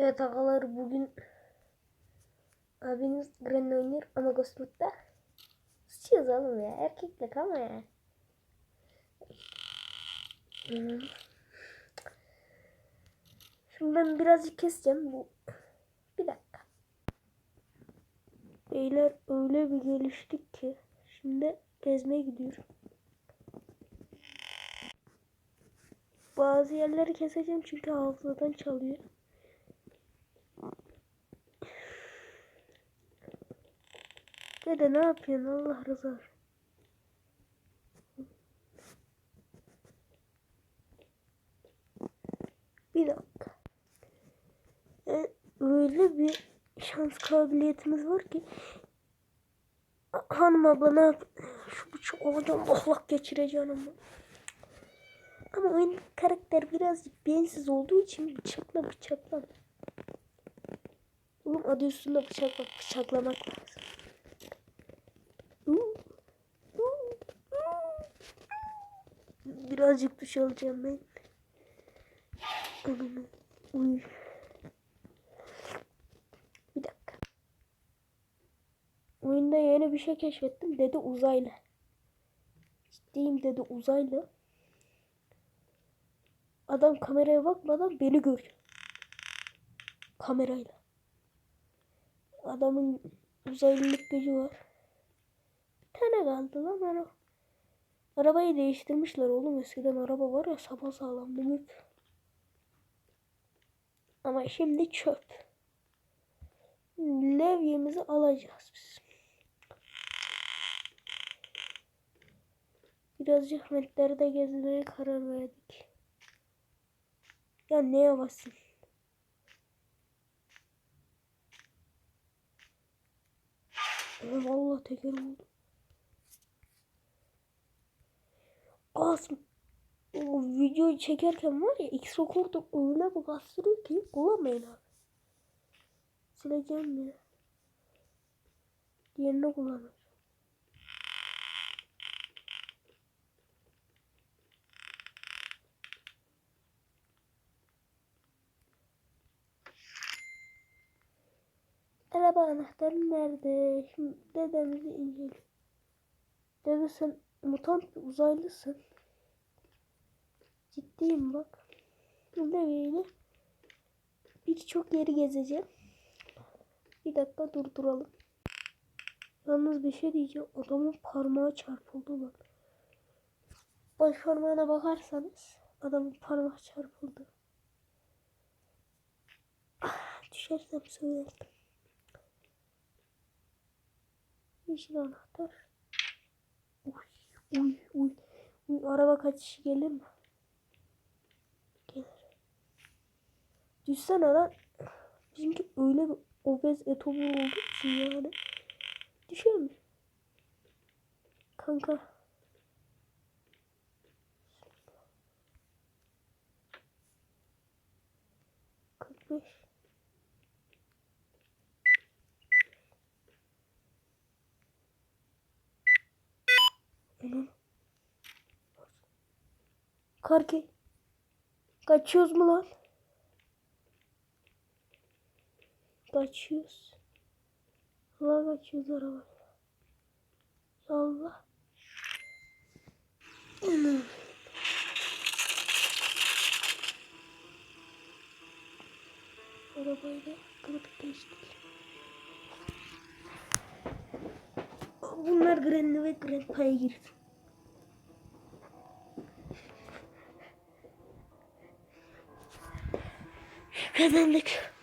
Evet ağalar bugün abiniz Gren oynuyor ama Ghostwood'da sıçıyoruz oğlum ya erkeklik ama ya. Şimdi ben birazcık keseceğim bu. Bir dakika. Beyler öyle bir geliştik ki şimdi gezmeye gidiyorum. Bazı yerleri keseceğim çünkü hafızadan çalıyor. Dede ne yapıyorsun Allah razı olsun. Bir dakika. E, öyle bir şans kabiliyetimiz var ki hanım abla ne yap? Şu bıçağı alacağım ahlak geçireceğim ama. Ama oyun karakter birazcık bensiz olduğu için bıçakla bıçakla. Oğlum adı üstünde bıçak bak bıçaklamak lazım. Birazcık duş alacağım ben. Ananı. Uy. Bir dakika. Oyunda yeni bir şey keşfettim. Dedi uzaylı. Ciddiyim dedi uzaylı. Adam kameraya bakmadan beni görüyor. Kamerayla. Adamın uzaylılık gücü var. Bir tane kaldı lan araba. Arabayı değiştirmişler oğlum. Eskiden araba var ya sapa sağlam mümk. Ama şimdi çöp. Levyemizi alacağız biz. Birazcık renklerde gezmeye karar verdik. Ya ne yavaşsın? Vallahi tekerim oldu. Asım. O videoyu çekerken var ya X rekorda öyle bir bastırıyor ki kullanmayın abi. Sileceğim ya. Diğerini kullanır. Araba anahtarı nerede? Şimdi dedemizi inceleyelim. Dede sen mutant bir uzaylısın. Ciddiyim bak. Deveyle birçok yeri gezeceğim. Bir dakika durduralım. Yalnız bir şey diyeceğim. Adamın parmağı çarpıldı bak. Baş parmağına bakarsanız adamın parmağı çarpıldı. Ah, düşersem söylerim. Yeşil anahtar. Uy, uy, uy. uy. Araba kaçışı gelir mi? Gelir. Düşsene lan. Bizimki öyle bir obez etobur olduğu için yani. Düşer mi? Kanka. Kırk beş. Benim. Karki. Kaçıyoruz mu lan? Kaçıyoruz. Allah kaçıyoruz arabayla. Ya Allah. Anam. Arabayla kırıp geçtik. Bunlar Granny ve Grandpa'ya girdi. Kazandık.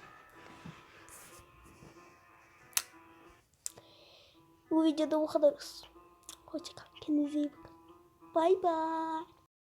Bu videoda bu kadarız. Hoşçakalın. Kendinize iyi bakın. Bay bay.